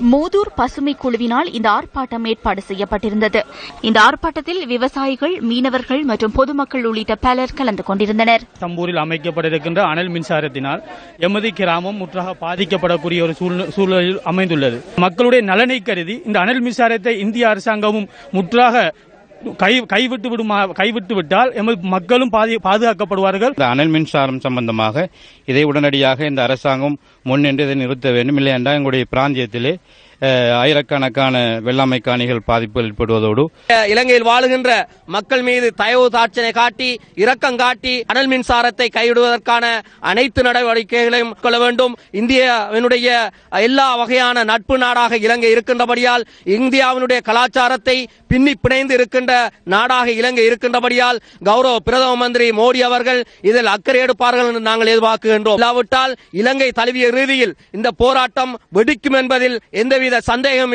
மூதூர் பசுமை குழுவினால் இந்த ஆர்ப்பாட்டம் ஏற்பாடு செய்யப்பட்டிருந்தது. இந்த ஆர்ப்பாட்டத்தில் விவசாயிகள் மீனவர்கள் மற்றும் பொதுமக்கள் உள்ளிட்ட பலர் கலந்து கொண்டிருந்தனர். தம்பூரில் அமைக்கப்பட்டிருக்கின்ற அனல் மின்சாரத்தினால் எமது கிராமம் முற்றாக பாதிக்கப்படக்கூடிய ஒரு சூழலில் அமைந்துள்ளது. மக்களுடைய நலனை கருதி இந்த அனல் மின்சாரத்தை இந்திய அரசாங்கமும் முற்றாக கை கைவிட்டு விடுமா கைவிட்டு விட்டால் எமது மக்களும் பாதி பாதுகாக்கப்படுவார்கள். இந்த அனல் மின்சாரம் சம்பந்தமாக இதை உடனடியாக இந்த அரசாங்கம் முன்னின்று இதை நிறுத்த வேண்டும். இல்லை என்றால் எங்களுடைய பிராந்தியத்திலே ஆயிரக்கணக்கான வெள்ளாமை காணிகள் பாதிப்பு ஏற்படுவதோடு இலங்கையில் வாழுகின்ற மக்கள் மீது தயவு தாட்சனை காட்டி இரக்கம் காட்டி அனல் மின்சாரத்தை கைவிடுவதற்கான அனைத்து நடவடிக்கைகளையும் கொள்ள வேண்டும். இந்தியாவினுடைய எல்லா வகையான நட்பு நாடாக இலங்கை இருக்கின்றபடியால் இந்தியாவினுடைய கலாச்சாரத்தை பின்னி பிணைந்து இருக்கின்ற நாடாக இலங்கை இருக்கின்றபடியால் கௌரவ பிரதம மந்திரி மோடி அவர்கள் இதில் அக்கறை எடுப்பார்கள் என்று நாங்கள் எதிர்பார்க்கின்றோம். இல்லாவிட்டால் இலங்கை தழுவிய ரீதியில் இந்த போராட்டம் வெடிக்கும் என்பதில் எந்தவித சந்தேகம்